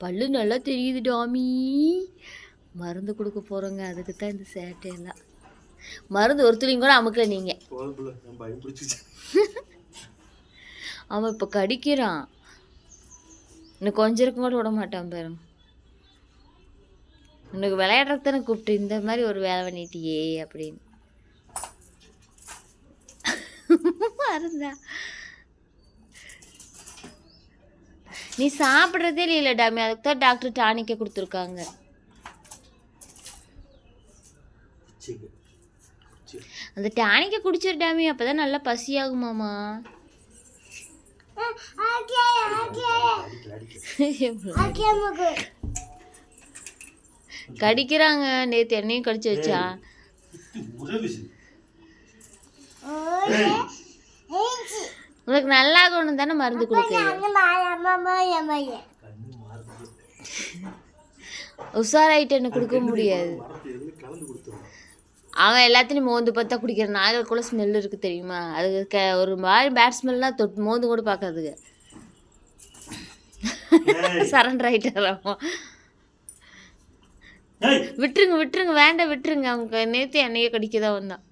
பல்லு நல்லா தெரியுது டாமி. மருந்து கொடுக்க போகிறோங்க அதுக்கு தான் இந்த சேட்டையெல்லாம் மருந்து ஒருத்தரையும் கூட அமுக்கல நீங்கள் அவன் இப்போ கடிக்கிறான். இன்னும் கொஞ்சம் இருக்கும் கூட விட மாட்டான் பாருங்க. உனக்கு விளையாடுறதுக்கு தானே கூப்பிட்டு இந்த மாதிரி ஒரு வேலை பண்ணிட்டியே அப்படின்னு. மருந்தா. நீ சாப்பிட்றதே இல்லை டாமி. அதுக்கு தான் டாக்டர் டானிக்க கொடுத்துருக்காங்க. அந்த டானிக்க குடிச்சிரு டாமி. அப்போ தான் நல்லா பசியாகுமாமா. கடிக்கிறாங்க. நேற்று என்னையும் கடிச்சு வச்சா. உனக்கு நல்லாகணும் தானே மருந்து கொடுக்குது கண்ணு மாறுது உஷாராயிட்டு கொடுக்க முடியாது. அவன் எல்லாத்தையும் மோந்து பார்த்தா குடிக்கிற நாய்களுக்குள்ள ஸ்மெல் இருக்கு தெரியுமா? அது க ஒரு மாதிரி பேட் ஸ்மெல்லாம் தொட்டு மோந்து கூட பார்க்காதுங்க. சரண்டர் ஏய். விட்டுருங்க விட்டுருங்க வேண்டாம் விட்டுருங்க. அவங்க நேற்று என்னையே கடிக்க தான் வந்தான்.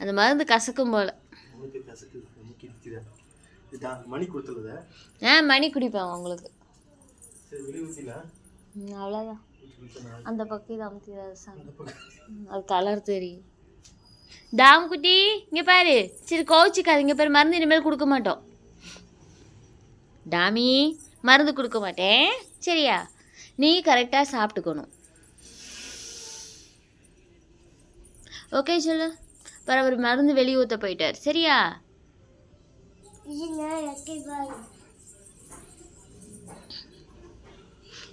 அந்த மருந்து கசக்கும் போல. நமக்கு இருக்குதா மணி கொடுத்துருத ஆ மணி குடிப்பேன் உங்களுக்கு. சரி வெளியே அவ்வளோதான் அந்த பக்கம் இது அமுத்திடாது அது கலர் தெரியும். டாம் குட்டி இங்கே பாரு. சரி கோச்சிக்காது இங்கே பாரு மருந்து இனிமேல் கொடுக்க மாட்டோம். டாமி மருந்து கொடுக்க மாட்டேன். சரியா? நீ கரெக்டாக சாப்பிட்டுக்கணும். ஓகே சொல்லு. பிற அவர் மருந்து வெளியே ஊற்ற போயிட்டார். சரியா?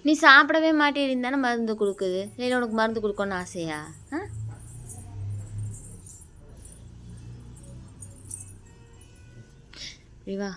நீ சாப்பிடவே மாட்டேன் தானே மருந்து கொடுக்குது. இல்லை உனக்கு மருந்து கொடுக்கணும்னு ஆசையா? ஆ? வா